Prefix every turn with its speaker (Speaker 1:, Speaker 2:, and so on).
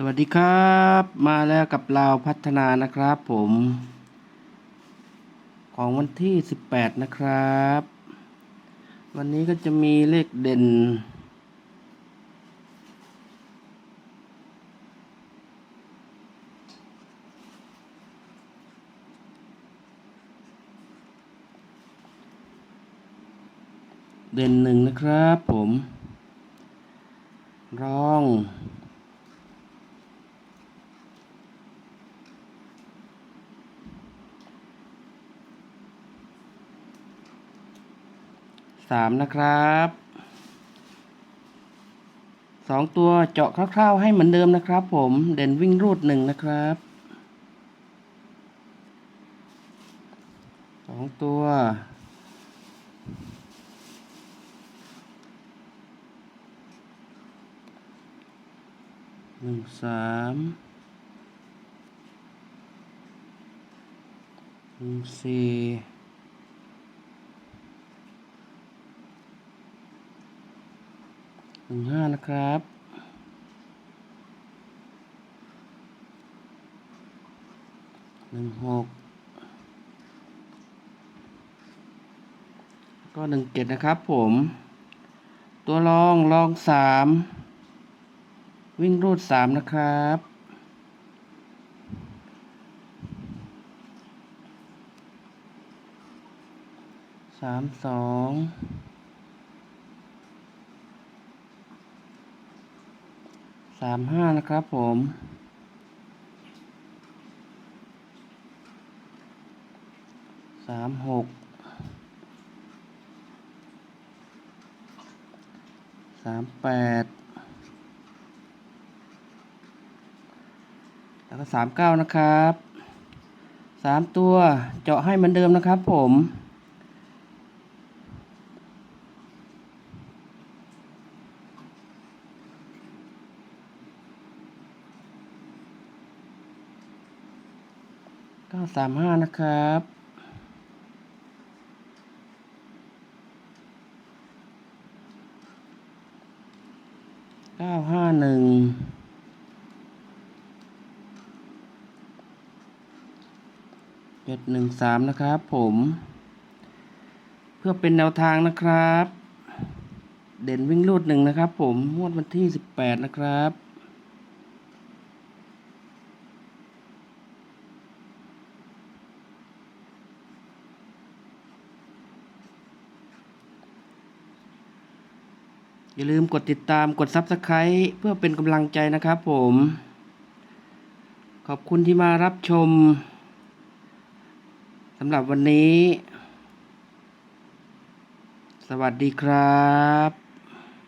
Speaker 1: สวัสดีครับ มาแล้วกับเราพัฒนานะครับผม ของวันที่ 18 นะครับ วันนี้ก็จะมีเลขเด่น เด่นหนึ่งนะครับผม รอง สามนะครับสองตัวเจาะคร่าวๆให้เหมือนเดิมนะครับ ผมเด่นวิ่งรูดหนึ่งนะครับสองตัวหนึ่งสามหนึ่งสี่ หนึ่งห้านะครับ หนึ่งหกก็หนึ่งเจ็ดนะครับผม ตัวรองรองสาม วิ่งรูดสามนะครับสามสอง สามห้านะครับผมสามหกสามแปดแล้วก็สามเก้านะครับสามตัวเจาะให้เหมือนเดิมนะครับผม ก้าสามห้านะครับ เก้าห้าหนึ่ง เจ็ดหนึ่งสามนะครับผม เพื่อเป็นแนวทางนะครับ เด่นวิ่งลูดหนึ่งนะครับผม งวดวันที่สิบแปดนะครับ อย่าลืมกดติดตามกด Subscribe เพื่อเป็นกำลังใจนะครับผม ขอบคุณที่มารับชมสำหรับวันนี้ สวัสดีครับ